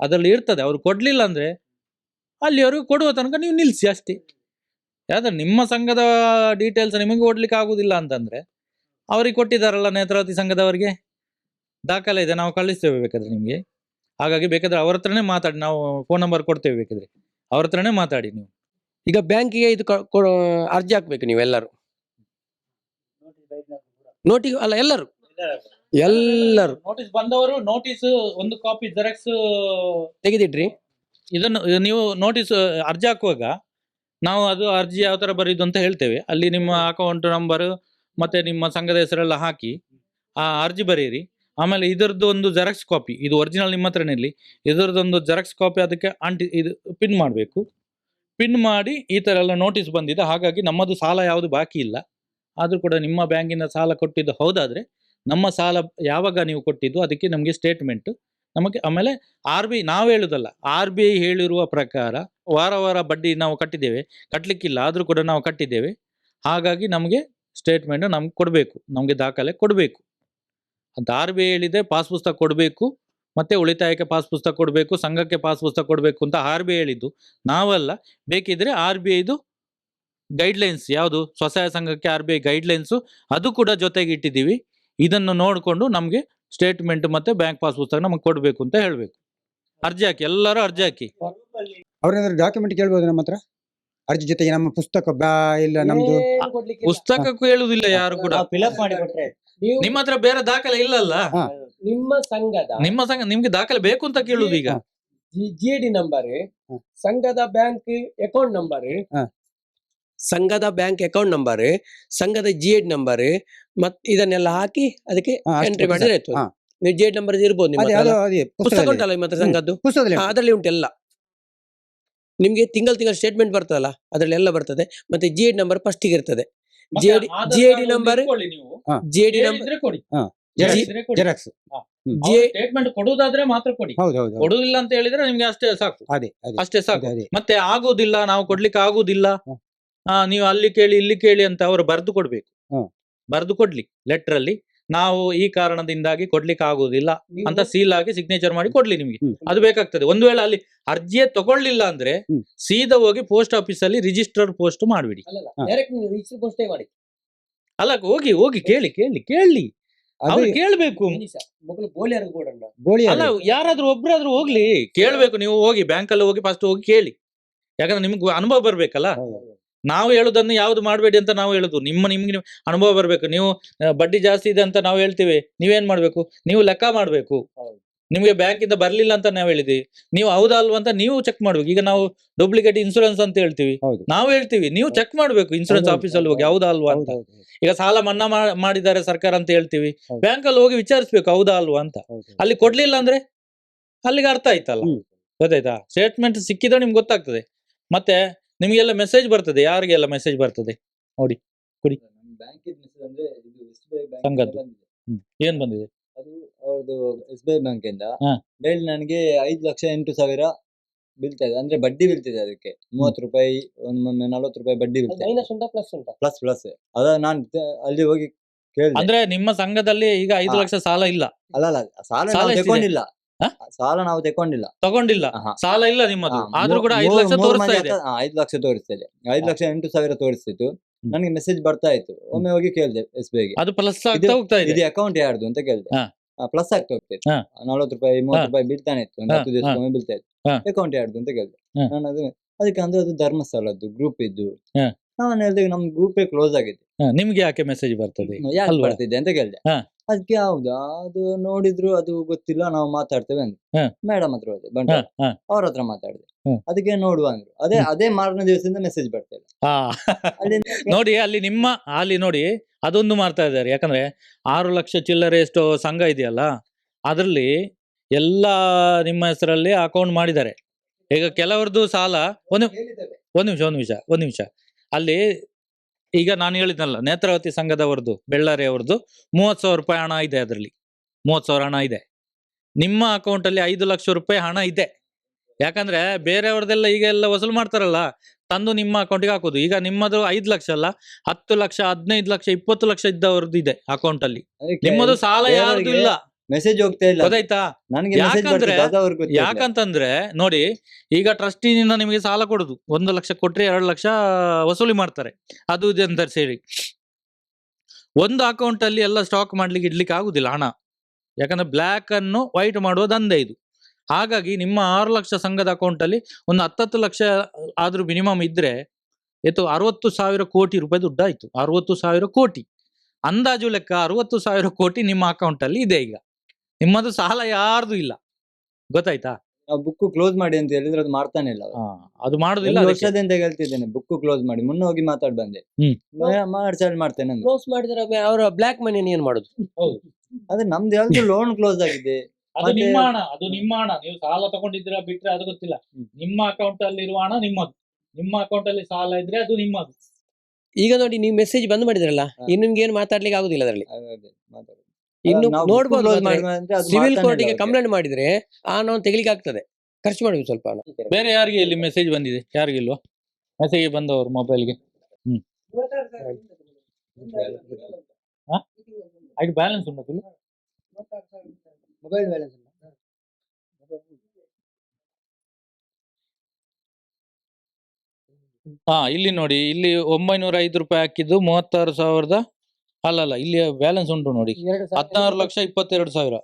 ಅದರಲ್ಲಿ ಇರ್ತದೆ. ಅವ್ರು ಕೊಡ್ಲಿಲ್ಲ ಅಂದ್ರೆ ಅಲ್ಲಿವರೆಗೂ ಕೊಡುವ ತನಕ ನೀವು ನಿಲ್ಲಿಸಿ ಅಷ್ಟೇ. ಯಾವ್ದು ನಿಮ್ಮ ಸಂಘದ ಡೀಟೇಲ್ಸ್ ನಿಮಗೆ ಕೊಡ್ಲಿಕ್ಕೆ ಆಗುವುದಿಲ್ಲ ಅಂತಂದ್ರೆ ಅವ್ರಿಗೆ ಕೊಟ್ಟಿದ್ದಾರಲ್ಲ ನೇತ್ರಾವತಿ ಸಂಘದವರಿಗೆ? ದಾಖಲೆ ಇದೆ. ನಾವು ಕಳಿಸ್ತೇವೆ ಬೇಕಾದ್ರೆ ನಿಮಗೆ. ಹಾಗಾಗಿ ಬೇಕಾದ್ರೆ ಅವ್ರ ಹತ್ರನೇ ಮಾತಾಡಿ. ನಾವು ಫೋನ್ ನಂಬರ್ ಕೊಡ್ತೇವೆ ಬೇಕಾದ್ರೆ. ಅವ್ರ ಹತ್ರನೇ ಮಾತಾಡಿ ನೀವು. ಈಗ ಬ್ಯಾಂಕಿಗೆ ಇದು ಅರ್ಜಿ ಹಾಕ್ಬೇಕು ನೀವೆಲ್ಲರೂ ನೋಟಿಸ್ ಅಲ್ಲ ಎಲ್ಲರೂ. ಎಲ್ಲರೂ. ನೋಟಿಸ್ ಬಂದವರು ನೋಟಿಸ್ ಒಂದು ಕಾಪಿ ಜೆರಾಕ್ಸ್ ತೆಗೆದಿಡ್ರಿ. ಇದನ್ನು ನೀವು ನೋಟಿಸ್ ಅರ್ಜಿ ಹಾಕುವಾಗ ನಾವು ಅದು ಅರ್ಜಿ ಯಾವ ತರ ಬರೀದು ಅಂತ ಹೇಳ್ತೇವೆ. ಅಲ್ಲಿ ನಿಮ್ಮ ಅಕೌಂಟ್ ನಂಬರ್ ಮತ್ತೆ ನಿಮ್ಮ ಸಂಘದ ಹೆಸರೆಲ್ಲ ಹಾಕಿ ಆ ಅರ್ಜಿ ಬರೀರಿ ಆಮೇಲೆ ಇದರದ್ದು ಒಂದು ಜೆರಾಕ್ಸ್ ಕಾಪಿ ಇದು ಒರಿಜಿನಲ್ ನಿಮ್ಮ ಹತ್ರನೇ ಇರಲಿ. ಇದರದ್ದೊಂದು ಜೆರಾಕ್ಸ್ ಕಾಪಿ ಅದಕ್ಕೆ ಆಂಟಿ ಇದು ಪಿನ್ ಮಾಡಬೇಕು. ಪಿನ್ ಮಾಡಿ ಈ ಥರ ಎಲ್ಲ ನೋಟಿಸ್ ಬಂದಿದೆ. ಹಾಗಾಗಿ ನಮ್ಮದು ಸಾಲ ಯಾವುದು ಬಾಕಿ ಇಲ್ಲ. ಆದರೂ ಕೂಡ ನಿಮ್ಮ ಬ್ಯಾಂಕಿನ ಸಾಲ ಕೊಟ್ಟಿದ್ದು ಹೌದಾದರೆ ನಮ್ಮ ಸಾಲ ಯಾವಾಗ ನೀವು ಕೊಟ್ಟಿದ್ದು ಅದಕ್ಕೆ ನಮಗೆ ಸ್ಟೇಟ್ಮೆಂಟು ನಮಗೆ ಆಮೇಲೆ ಆರ್ ಬಿ ನಾವು ಹೇಳುದಲ್ಲ ಆರ್ ಬಿ ಐ ಹೇಳಿರುವ ಪ್ರಕಾರ ವಾರ ವಾರ ಬಡ್ಡಿ ನಾವು ಕಟ್ಟಿದ್ದೇವೆ. ಕಟ್ಟಲಿಕ್ಕಿಲ್ಲ ಆದರೂ ಕೂಡ ನಾವು ಕಟ್ಟಿದ್ದೇವೆ. ಹಾಗಾಗಿ ನಮಗೆ ಸ್ಟೇಟ್ಮೆಂಟ್ ನಮ್ಗೆ ಕೊಡಬೇಕು. ನಮಗೆ ದಾಖಲೆ ಕೊಡಬೇಕು. ಅಂತ ಆರ್ ಬಿ ಐ ಹೇಳಿದೆ ಪಾಸ್ ಪುಸ್ತಕ ಕೊಡಬೇಕು. ಮತ್ತೆ ಉಳಿತಾಯಕ್ಕೆ ಪಾಸ್ ಪುಸ್ತಕ ಕೊಡಬೇಕು ಸಂಘಕ್ಕೆ ಪಾಸ್ ಪುಸ್ತಕ ಕೊಡಬೇಕು ಅಂತ ಆರ್ ಬಿ ಐ ಹೇಳಿದ್ದು. ನಾವಲ್ಲ ಬೇಕಿದ್ರೆ ಆರ್ ಬಿ ಐದು ಗೈಡ್ಲೈನ್ಸ್ ಯಾವುದು? ಸ್ವಸಹಾಯ ಸಂಘಕ್ಕೆ ಆರ್ ಬಿ ಐ ಗೈಡ್ಲೈನ್ಸು ಅದು ಕೂಡ ಜೊತೆಗೆ ಇಟ್ಟಿದ್ದೀವಿ. ಇದನ್ನು ನೋಡಿಕೊಂಡು ನಮಗೆ ಸ್ಟೇಟ್ಮೆಂಟ್ ಮತ್ತೆ ಬ್ಯಾಂಕ್ ಪಾಸ್ ಪುಸ್ತಕ ನಮಗೆ ಕೊಡಬೇಕು ಅಂತ ಹೇಳಬೇಕು. ಅರ್ಜಿ ಹಾಕಿ ಎಲ್ಲರೂ ಅರ್ಜಿ ಹಾಕಿ. ಅವ್ರೇನಾದ್ರು ಡಾಕ್ಯುಮೆಂಟ್ ಕೇಳ್ಬೋದು ನಮ್ಮ ಹತ್ರ? ಅರ್ಜಿ ಜೊತೆಗೆ ನಮ್ಮ ಪುಸ್ತಕ ಬಾ ಇಲ್ಲ ನಮ್ದು. ಪುಸ್ತಕಕ್ಕೂ ಹೇಳುದಿಲ್ಲ ಯಾರು ಕೂಡ. ಫಿಲಪ್ ಮಾಡಿ ನಿಮ್ಮ ಹತ್ರ ಬೇರೆ ದಾಖಲೆ ಇಲ್ಲಲ್ಲ ಹಾ. ನಿಮ್ಮ ಸಂಘದ ನಿಮ್ಮ ಸಂಘ ನಿಮ್ಗೆ ದಾಖಲೆ ಬೇಕು ಅಂತ ಕೇಳುದು ಈಗ ಜಿ ಡಿ ನಂಬರ್ ಹ. ಸಂಘದ ಬ್ಯಾಂಕ್ ಅಕೌಂಟ್ ನಂಬರ್ ಹ. ಸಂಘದ ಬ್ಯಾಂಕ್ ಅಕೌಂಟ್ ನಂಬರ್ ಸಂಘದ ಜಿ ಎಡ್ ನಂಬರ್ ಮತ್ ಇದನ್ನೆಲ್ಲ ಹಾಕಿ ಅದಕ್ಕೆ ಹಾ, ಅಷ್ಟು ಎಂಟ್ರಿ ಮಾಡಿದ್ರೆ ಆಯ್ತು ಹಾ. ನೀವು ಜಿ ಎಡ್ ನಂಬರ್ ಇರ್ಬೋದು ನಿಮ್ಮ ಅದೇ ಹತ್ರ ಅದು ಅದೇ ಪುಸ್ತಕ ಪುಸ್ತಕದಲ್ಲಿ ಉಂಟಲ್ಲ ನಿಮ್ಮ ಹತ್ರ ಹ್ಮ್. ಸಂಘದ್ದು ಪುಸ್ತಕದಲ್ಲಿ ಹಾ, ಉಂಟು. ಎಲ್ಲ ಉಂಟೆಲ್ಲ ನಿಮ್ಗೆ ತಿಂಗಳ ತಿಂಗಳ ಸ್ಟೇಟ್ಮೆಂಟ್ ಬರ್ತದಲ್ಲ ಅದರಲ್ಲಿ ಎಲ್ಲ ಬರ್ತದೆ ಮತ್ತೆ ಜಿ ಎಡ್ ನಂಬರ್ ಫಸ್ಟಿಗೆ ಇರ್ತದೆ JD number number? G D number xerox statement ಕೊಡುವುದಾದ್ರೆ ಮಾತ್ರ ಕೊಡಿ. ಕೊಡುದಿಲ್ಲ. ಅಂತ ಹೇಳಿದ್ರೆ ನಿಮ್ಗೆ ಅಷ್ಟೇ ಸಾಕು. ಅದೇ ಅಷ್ಟೇ ಸಾಕು. ಮತ್ತೆ ಆಗುದಿಲ್ಲ ನಾವು ಕೊಡ್ಲಿಕ್ಕೆ ಆಗುದಿಲ್ಲ ಹ. ನೀವು ಅಲ್ಲಿ ಕೇಳಿ ಇಲ್ಲಿ ಕೇಳಿ ಅಂತ ಅವರು ಬರೆದು ಕೊಡ್ಬೇಕು. ಬರೆದು ಕೊಡ್ಲಿ ಲೆಟರ್ ಅಲ್ಲಿ. ನಾವು ಈ ಕಾರಣದಿಂದಾಗಿ ಕೊಡ್ಲಿಕ್ಕೆ ಆಗುದಿಲ್ಲ ಅಂತ ಸೀಲ್ ಆಗಿ ಸಿಗ್ನೇಚರ್ ಮಾಡಿ ಕೊಡ್ಲಿ ನಿಮ್ಗೆ. ಅದು ಬೇಕಾಗ್ತದೆ. ಒಂದು ವೇಳೆ ಅಲ್ಲಿ ಅರ್ಜಿಯೇ ತಗೊಳ್ಳಿಲ್ಲ ಅಂದ್ರೆ. ಸೀದಾ ಹೋಗಿ ಪೋಸ್ಟ್ ಆಫೀಸ್ ಅಲ್ಲಿ ರಿಜಿಸ್ಟರ್ ಪೋಸ್ಟ್ ಮಾಡ್ಬಿಡಿ. ಅಲ್ಲ ಹೋಗಿ ಹೋಗಿ ಕೇಳಿ ಕೇಳಿ ಕೇಳಿ. ಅದು ಅವ್ರು ಕೇಳ್ಬೇಕು. ಅಲ್ಲ. ಯಾರಾದ್ರೂ ಒಬ್ರಾದ್ರೂ ಹೋಗ್ಲಿ. ಕೇಳ್ಬೇಕು ನೀವು ಹೋಗಿ ಬ್ಯಾಂಕ್ ಅಲ್ಲಿ ಹೋಗಿ ಫಸ್ಟ್ ಹೋಗಿ ಕೇಳಿ. ಯಾಕಂದ್ರೆ ನಿಮ್ಗೆ ಅನುಭವ ಬರ್ಬೇಕಲ್ಲ. ನಾವು ಹೇಳೋದನ್ನು ಯಾವ್ದು ಮಾಡಬೇಡಿ ಅಂತ ನಾವು ಹೇಳುದು. ನಿಮ್ಮ ನಿಮ್ಗೆ ಅನುಭವ ಬರಬೇಕು. ನೀವು ಬಡ್ಡಿ ಜಾಸ್ತಿ ಇದೆ ಅಂತ ನಾವು ಹೇಳ್ತೀವಿ. ನೀವೇನ್ ಮಾಡ್ಬೇಕು? ನೀವು ಲೆಕ್ಕ ಮಾಡ್ಬೇಕು. ನಿಮ್ಗೆ ಬ್ಯಾಂಕ್ ಇಂದ ಬರ್ಲಿಲ್ಲ ಅಂತ ನಾವು ಹೇಳಿದ್ವಿ. ನೀವು ಹೌದಾ ಅಲ್ವಾ ಅಂತ ನೀವು ಚೆಕ್ ಮಾಡ್ಬೇಕು. ಈಗ ನಾವು ಡೂಪ್ಲಿಕೇಟ್ ಇನ್ಸೂರೆನ್ಸ್ ಅಂತ ಹೇಳ್ತೀವಿ. ನಾವು ಹೇಳ್ತೀವಿ. ನೀವು ಚೆಕ್ ಮಾಡ್ಬೇಕು ಇನ್ಸೂರೆನ್ಸ್ ಆಫೀಸ್ ಅಲ್ಲಿ ಹೋಗಿ ಹೌದು, ಅಲ್ವಾ ಅಂತ. ಈಗ ಸಾಲ ಮನ್ನಾ ಮಾಡಿದ್ದಾರೆ ಸರ್ಕಾರ ಅಂತ ಹೇಳ್ತೀವಿ. ಬ್ಯಾಂಕ್ ಅಲ್ಲಿ ಹೋಗಿ ವಿಚಾರಿಸ್ಬೇಕು ಹೌದಾ ಅಲ್ವಾ ಅಂತ. ಅಲ್ಲಿ ಕೊಡ್ಲಿಲ್ಲ ಅಂದ್ರೆ ಅಲ್ಲಿಗೆ ಅರ್ಥ ಆಯ್ತಲ್ಲ. ಗೊತ್ತಾಯ್ತಾ? ಸ್ಟೇಟ್ಮೆಂಟ್ ಸಿಕ್ಕಿದ್ರೆ ನಿಮ್ಗೆ ಗೊತ್ತಾಗ್ತದೆ. ಮತ್ತೆ ನಿಮಗೆಲ್ಲ ಮೆಸೇಜ್ ಬರ್ತದೆ ಯಾರಿಗೆಲ್ಲ ಮೆಸೇಜ್ ಬರ್ತದೆ? ನೋಡಿ ಕುಡಿ. ಅಂದ್ರೆ ಇದು ಎಸ್ ಬ್ಯಾಂಕ್ ಸಂಘದ್ದು. ಏನ್ ಬಂದಿದೆ? ಅದು ಅವ್ರದ್ದು ಎಸ್ ಬಿ ಐ ಬ್ಯಾಂಕ್ ಇಂದ. ಡೈಲಿ ನನಗೆ ಐದು ಲಕ್ಷ ಎಂಟು ಸಾವಿರ ಬೀಳ್ತಾ ಇದೆ ಅಂದ್ರೆ ಬಡ್ಡಿ ಬೀಳ್ತಿದೆ ಅದಕ್ಕೆ. ಮೂವತ್ತು ರೂಪಾಯಿ ಒಂದೊಮ್ಮೆ ನಲ್ವತ್ತು ರೂಪಾಯಿ ಬಡ್ಡಿ ಬೀಳ್ತಿದೆ. ಪ್ಲಸ್ ಉಂಟಾ? Plus plus. ಅದ ನಾನು ಅಲ್ಲಿ ಹೋಗಿ ಕೇಳಿದೆ. ಅಂದ್ರೆ ನಿಮ್ಮ ಸಂಘದಲ್ಲಿ ಈಗ ಐದು ಲಕ್ಷ ಸಾಲ ಇಲ್ಲ. ಅಲ್ಲ ಅಲ್ಲ ಸಾಲ ತಗೊಂಡಿಲ್ಲ? ಸಾಲ ನಾವು ತಗೊಂಡಿಲ್ಲ. ತಗೊಂಡಿಲ್ಲ. ಸಾಲ ಇಲ್ಲ ನಿಮ್ಮದು. ಹಾ, ಆದ್ರೂ ಕೂಡ ಮೂರ್- ಐದು ಲಕ್ಷ ಮೂರ್ ತೋರಿಸ್ತಾ ಇದೆ. ಹತ್ರ- ಹಾ, ಐದು ಲಕ್ಷ ತೋರಿಸ್ತಾ ಇದೆ. ಐದು ಲಕ್ಷ ಎಂಟು ಸಾವಿರ ತೋರಿಸ್ತಿತ್ತು. ಹ್ಮ್. ನನಗೆ ಮೆಸೇಜ್ ಬರ್ತಾ ಇತ್ತು. ಒಮ್ಮೆ ಹೋಗಿ ಕೇಳಿದೆ ಎಸ್ ಬಿ ಐಗೆ. ಅದು ಪ್ಲಸ್ ಆಗ್ತಾ ಹೋಗ್ತಾ ಇದೆ. ಇದು ಅಕೌಂಟ್ ಯಾರ್ದು ಅಂತ ಕೇಳಿದೆ. ಹಾ. ಪ್ಲಸ್ ಆಗ್ತಾ ಹೋಗ್ತಿತ್ತು ಹಾ. ನಲ್ವತ್ತು ರೂಪಾಯಿ ಮೂವತ್ತು ಹಾ. ರೂಪಾಯಿ ಬೀಳ್ತಾನೆ ಇತ್ತು. ಒಂದು ಹಾ, ಹತ್ತು ದಿವಸಕ್ಕೊಮ್ಮೆ ಬೀಳ್ತಾ ಹಾ. ಇತ್ತು ಅಕೌಂಟ್ ಯಾರ್ದು ಅಂತ ಕೇಳಿದೆ. ಹಾ. ನಾನು ಅದು ಅದಕ್ಕೆ ಅಂದ್ರೆ ಅದು ಧರ್ಮಸ್ಥಳದ್ದು ಗ್ರೂಪ್ ಇದ್ದು. ಹಾ. ನಾನು ಹೇಳಿದಾಗ ನಮ್ ಗ್ರೂಪೇ ಕ್ಲೋಸ್ ಆಗಿದೆ ನಿಮ್ಗೆ ಯಾಕೆ ಮೆಸೇಜ್ ಬರ್ತದೆ? ಯಾಕೆ ಅಲ್ವಾ? ಅಂತ ಕೇಳಿದೆ. ಹಾ. ಅದಕ್ಕೆ ಹೌದಾ ಅದು ನೋಡಿದ್ರು ಅದು ಗೊತ್ತಿಲ್ಲ ನಾವು ಮಾತಾಡ್ತೇವೆ ಅಂದ್ರೆ ಹಾ. ಮೇಡಮ್ ಹತ್ರ ಹೋದೆ ಬಂಟ ಹ, ಅವ್ರ ಹತ್ರ ಮಾತಾಡಿದೆ. ಹ್ಮ್. ಅದಕ್ಕೆ ನೋಡುವ ಅಂದ್ರು. ಅದೇ ಅದೇ ಮಾರನೇ ದಿವಸದಿಂದ ಮೆಸೇಜ್ ಬರ್ತದೆ ಹಾ. ಅಲ್ಲಿಂದ ನೋಡಿ ಅಲ್ಲಿ ನಿಮ್ಮ ಅಲ್ಲಿ ನೋಡಿ ಅದೊಂದು ಮಾಡ್ತಾ ಇದ್ದಾರೆ. ಯಾಕಂದ್ರೆ ಆರು ಲಕ್ಷ ಚಿಲ್ಲರೆ ಎಷ್ಟು ಸಂಘ ಇದೆಯಲ್ಲ ಅದರಲ್ಲಿ ಎಲ್ಲ ನಿಮ್ಮ ಹೆಸರಲ್ಲಿ ಅಕೌಂಟ್ ಮಾಡಿದ್ದಾರೆ. ಈಗ ಕೆಲವರದ್ದು ಸಾಲ ಒಂದು ಒಂದು ನಿಮಿಷ ಒಂದು ನಿಮಿಷ ಒಂದು ನಿಮಿಷ. ಅಲ್ಲಿ ಈಗ ನಾನು ಹೇಳಿದ್ನಲ್ಲ ನೇತ್ರಾವತಿ ಸಂಘದವರದ್ದು ಬೆಳ್ಳಾರಿ ಅವ್ರದ್ದು ಮೂವತ್ತು ಸಾವಿರ ರೂಪಾಯಿ ಹಣ ಇದೆ ಅದರಲ್ಲಿ. ಮೂವತ್ತು ಸಾವಿರ ಹಣ ಇದೆ. ನಿಮ್ಮ ಅಕೌಂಟಲ್ಲಿ ಐದು ಲಕ್ಷ ರೂಪಾಯಿ ಹಣ ಇದೆ. ಯಾಕಂದ್ರೆ ಬೇರೆಯವ್ರದ್ದೆಲ್ಲ ಈಗ ಎಲ್ಲ ವಸೂಲು ಮಾಡ್ತಾರಲ್ಲ ತಂದು ನಿಮ್ಮ ಅಕೌಂಟಿಗೆ ಹಾಕೋದು. ಈಗ ನಿಮ್ಮದು ಐದು ಲಕ್ಷ ಅಲ್ಲ ಹತ್ತು ಲಕ್ಷ ಹದಿನೈದು ಲಕ್ಷ ಇಪ್ಪತ್ತು ಲಕ್ಷ ಇದ್ದವ್ರದ್ದು ಇದೆ ಅಕೌಂಟ್ ಅಲ್ಲಿ. ನಿಮ್ಮದು ಸಾಲ ಯಾರ್ದು ಇಲ್ಲ. ಮೆಸೇಜ್ ಹೋಗ್ತಾ ಇಲ್ಲ. ಗೊತ್ತಾಯ್ತಾ? ನನಗೆ ಯಾಕಂದ್ರೆ- ಬರ್ತದೆ ಅದು ಅವ್ರಿಗೆ ಗೊತ್ತಿಲ್ಲ. ಯಾಕಂತಂದ್ರೆ ನೋಡಿ ಈಗ ಟ್ರಸ್ಟಿನಿಂದ ನಿಮಗೆ ಸಾಲ ಕೊಡುದು. ಒಂದು ಲಕ್ಷ ಕೊಟ್ರೆ ಎರಡು ಲಕ್ಷ ವಸೂಲಿ ಮಾಡ್ತಾರೆ. ಅದು ಇದು ಅಂತ ಸೇರಿ. ಒಂದು ಅಕೌಂಟ್ ಅಲ್ಲಿ ಎಲ್ಲ ಸ್ಟಾಕ್ ಮಾಡ್ಲಿಕ್ಕೆ ಇಡ್ಲಿಕ್ಕೆ ಆಗುದಿಲ್ಲ ಹಣ. ಯಾಕಂದ್ರೆ ಬ್ಲ್ಯಾಕ್ ಅನ್ನು ವೈಟ್ ಮಾಡುವ ದಂಧೆ ಇದು. ಹಾಗಾಗಿ ನಿಮ್ಮ ಆರು ಲಕ್ಷ ಸಂಘದ ಅಕೌಂಟ್ ಅಲ್ಲಿ ಒಂದು ಹತ್ತತ್ತು ಲಕ್ಷ ಆದ್ರೂ ಮಿನಿಮಮ್ ಇದ್ರೆ ಇತ್ತು ಅರವತ್ತು ಸಾವಿರ ಕೋಟಿ ರೂಪಾಯಿ ದುಡ್ಡಾಯ್ತು. ಅರವತ್ತು ಸಾವಿರ ಕೋಟಿ. ಅಂದಾಜು ಲೆಕ್ಕ ಅರವತ್ತು ಸಾವಿರ ಕೋಟಿ ನಿಮ್ಮ ಅಕೌಂಟ್ ಅಲ್ಲಿ ಇದೆ ಈಗ. ನಿಮ್ಮದು ಸಾಲ ಯಾರ್ದು ಇಲ್ಲ ಗೊತ್ತಾಯ್ತಾ ನಾವು ಬುಕ್ ಕ್ಲೋಸ್ ಮಾಡಿ ಅಂತ ಹೇಳಿದ್ರೆ ಅದು ಮಾಡ್ತಾನೆ ಇಲ್ಲ ಅವ್ರು. ಅದು ಮಾಡುದಿಲ್ಲ ಒಂದು ಅದಕ್ಕೆ. ವರ್ಷದಿಂದ ಹೇಳ್ತಿದ್ದೇನೆ ಬುಕ್ ಕ್ಲೋಸ್ ಮಾಡಿ ಮುನ್ನ ಹೋಗಿ ಮಾತಾಡ್ ಬಂದೆ ಹ್ಮ್. ಮಾಡ್ಚಾಡ್ ಮಾಡ್ತೇನೆ ಅಂದ್ರು. ಕ್ಲೋಸ್ ಮಾಡಿದ್ರೆ ಅವರ ಬ್ಲಾಕ್ ಮನಿ ಏನ್ ಮಾಡುದು ಅದೇ ನಮ್ದು ಯಾವ್ದು ಲೋನ್ ಕ್ಲೋಸ್ ಆಗಿದೆ ಅದು ಮತ್ತೆ- ನಿಮ್ಮ ಹಣ ಅದು ನಿಮ್ಮ ಹಣ ನೀವು ಸಾಲ ತಗೊಂಡಿದ್ದೀರಾ ಬಿಟ್ರೆ ಅದು ಗೊತ್ತಿಲ್ಲ ಹ್ಮ್. ನಿಮ್ಮ ಅಕೌಂಟ್ ಅಲ್ಲಿ ಇರುವ ಹಣ ನಿಮ್ಮದು ನಿಮ್ಮ ಅಕೌಂಟ್ ಅಲ್ಲಿ ಸಾಲ ಇದ್ರೆ ಅದು ನಿಮ್ಮದು ಈಗ ನೋಡಿ ನೀವು ಮೆಸೇಜ್ ಬಂದ್ ಮಾಡಿದ್ರಲ್ಲ ಹಾ. ಇನ್ನು ನಿಮ್ಗೆ ಏನು ಮಾತಾಡ್ಲಿಕ್ಕೆ ಆಗುದಿಲ್ಲ ಅದರಲ್ಲಿ ಅದೇ ಮಾತಾಡುದು. ಇನ್ನು ನೋಡ್ಬೋದು ಸಿವಿಲ್ ಕೋರ್ಟಿಗೆ ಕಂಪ್ಲೇಂಟ್ ಮಾಡಿದ್ರೆ ಆ ನಾವು ತೆಗಿಲಿಕ್ಕೆ ಆಗ್ತದೆ. ಖರ್ಚು ಮಾಡಬೇಕು ಸ್ವಲ್ಪ ಹಣ. ಬೇರೆ ಯಾರಿಗೆ ಇಲ್ಲಿ ಮೆಸೇಜ್ ಬಂದಿದೆ? ಯಾರಿಗಿಲ್ವಾ ಮೆಸೇಜ್ ಬಂದವರು ಮೊಬೈಲ್ಗೆ ಹ್ಮ್. ಬ್ಯಾಲೆನ್ಸ್ ಉಂಟು full? ಮೊಬೈಲ್ ಬ್ಯಾಲೆನ್ಸ್ ಹಾ ಇಲ್ಲಿ ನೋಡಿ ಇಲ್ಲಿ ಒಂಬೈನೂರ ಐದು ರೂಪಾಯಿ ಹಾಕಿದ್ದು ಮೂವತ್ತಾರು ಸಾವಿರದ ಅಲ್ಲಲ್ಲ ಇಲ್ಲಿ ಬ್ಯಾಲೆನ್ಸ್ ಉಂಟು ನೋಡಿ. ಹದಿನಾರು ಲಕ್ಷ ಇಪ್ಪತ್ತೆರಡು ಸಾವಿರ.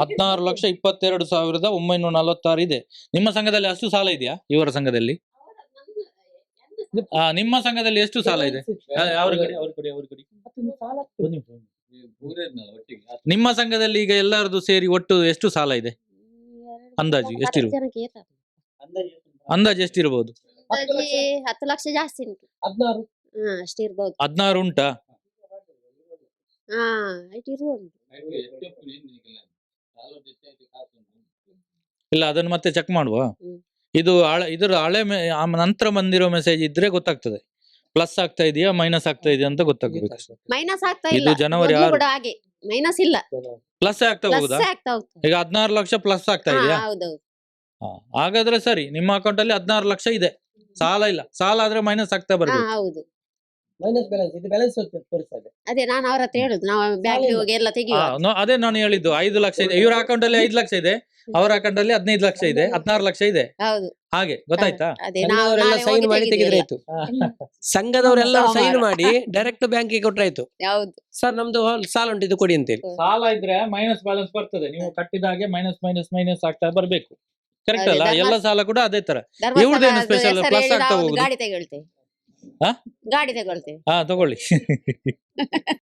ಹದಿನಾರು ಲಕ್ಷ ಇಪ್ಪತ್ತೆರಡು ಸಾವಿರದ ಒಂಬೈನೂರ ನಲವತ್ತಾರು ಇದೆ. ನಿಮ್ಮ ಸಂಘದಲ್ಲಿ ಅಷ್ಟು ಸಾಲ ಇದೆಯಾ? ಇವರ ಸಂಘದಲ್ಲಿ? ಆ, ನಿಮ್ಮ ಸಂಘದಲ್ಲಿ ಎಷ್ಟು ಸಾಲ ಇದೆ? ಆ, ಅವ್ರ ಕಡೆ ಅವ್ರ ಕಡೆ ಅವ್ರ ಕಡೆ. ಒಂದ್ ನಿಮಿಷ, ಒಂದ್ ನಿಮಿಷ. ನಿಮ್ಮ ಸಂಘದಲ್ಲಿ ಈಗ ಎಲ್ಲರದು ಸೇರಿ ಒಟ್ಟು ಎಷ್ಟು ಸಾಲ ಇದೆ? ಅಂದಾಜು ಎಷ್ಟಿರ್ಬೋದು? ಅಂದಾಜು ಎಷ್ಟಿರಬಹುದು ಅಂದಾಜಿ ಹತ್ತು ಲಕ್ಷ ಜಾಸ್ತಿ ಉಂಟು. ಹದಿನಾರು. ಹಾ ಅಷ್ಟಿರ್ಬೋದು ಹದಿನಾರು ಉಂಟಾ? ಹಾ ಅಷ್ಟ್ ಇರ್ಬೋದು. ಇಲ್ಲ ಅದನ್ನ ಮತ್ತೆ ಚೆಕ್ ಮಾಡುವ. ಹ್ಮ್. ಇದು ಹಳೆ ಇದರ ಹಳೆ ಮೆ- ಆ ನಂತರ ಬಂದಿರೋ ಮೆಸೇಜ್ ಇದ್ರೆ ಗೊತ್ತಾಗ್ತದೆ. ಪ್ಲಸ್ ಆಗ್ತಾ ಇದೆಯಾ ಮೈನಸ್ ಆಗ್ತಾ ಇದೆಯಾ ಅಂತ ಗೊತ್ತಾಗ್ಬೇಕು. ಮೈನಸ್ ಆಗ್ತಾ ಇದು ಇಲ್ಲ ಜನವರಿ ಮೊದ್ಲು ಆರು. ಕೂಡ ಹಾಗೆ. ಮೈನಸ್ ಇಲ್ಲ. ಪ್ಲಸ್ ಆಗ್ತಾ ಪ್ಲಸ್ ಹೋಗುದಾ ಆಗ್ತಾ ಹೋಗ್ತದೆ ಈಗ ಹದಿನಾರು ಲಕ್ಷ ಪ್ಲಸ್ ಆಗ್ತಾ ಹಾ ಇದೆಯಾ? ಹೌದೌದು. ಹಾ, ಹಾಗಾದ್ರೆ ಸರಿ ನಿಮ್ಮ ಅಕೌಂಟ್ ಅಲ್ಲಿ ಹದಿನಾರು ಲಕ್ಷ ಇದೆ. ಸಾಲ ಇಲ್ಲ. ಸಾಲ ಆದ್ರೆ ಮೈನಸ್ ಆಗ್ತಾ ಹಾ ಬರ್ಬೇಕು. ಹೌದು. ಮೈನಸ್ ಬ್ಯಾಲೆನ್ಸ್ ಇದು ಬ್ಯಾಲೆನ್ಸ್ ತೋರಿಸ್ತದೆ. ಅದೇ ನಾನು ಅವ್ರ ಹತ್ರ ಹೇಳುದು ನಾವು ಬ್ಯಾಂಕ್. ಹೋಗಿ ಎಲ್ಲ ತೆಗಿಯುವ. ನೋ- ಅದೇ ನಾನು ಹೇಳಿದ್ದು ಐದು ಲಕ್ಷ ಇದೆ. ಇವ್ರ ಅಕೌಂಟ್ ಅಲ್ಲಿ ಐದು ಲಕ್ಷ ಇದೆ ಅವರ ಅಕೌಂಟ್ ಅಲ್ಲಿ ಹದಿನೈದು ಲಕ್ಷ ಇದೆ ಹದಿನಾರು ಲಕ್ಷ ಇದೆ. ಹೌದು. ಹಾಗೆ ಗೊತ್ತಾಯ್ತಾ? ಅದೇ ನಾವು ಸಂಘದವರೆಲ್ಲ ನಾಳೆ ಸೈನ್ ಹೋಗಿ ಮಾಡಿ ತೆಗೆದ್ರೆ ಆಯ್ತು ಸಂಘದವರೆಲ್ಲ ಸೈನ್ ಮಾಡಿ ಡೈರೆಕ್ಟ್ ಬ್ಯಾಂಕಿಗೆ ಕೊಟ್ರೆ ಆಯ್ತು ಹೌದು. ಸರ್ ನಮ್ದು ಸಾಲ ಉಂಟು ಇದು ಕೊಡಿ ಅಂತೇಳಿ ಸಾಲ ಇದ್ರೆ ಮೈನಸ್ ಬ್ಯಾಲೆನ್ಸ್ ಬರ್ತದೆ. ನೀವು ಕಟ್ಟಿದ ಹಾಗೆ ಮೈನಸ್ ಮೈನಸ್ ಮೈನಸ್ ಆಗ್ತಾ ಬರ್ಬೇಕು. ಕರೆಕ್ಟ್ ಅದೇ ಅಲ್ಲ? ಎಲ್ಲ ಸಾಲ ಕೂಡ ಅದೇ ತರ. ಇವ್ರದ್ದೇನು ಸ್ಪೆಷಲ್ special? ಹೆಸರು plus ಹೇಳಿ ಆಗ್ತಾ ಒಂದು ಹೋಗುದು? ಗಾಡಿ ತಗೊಳ್ತೇವೆ ಹಾ? ಗಾಡಿ ತಗೊಳ್ತೇವೆ ಹಾ ತಗೊಳ್ಳಿ.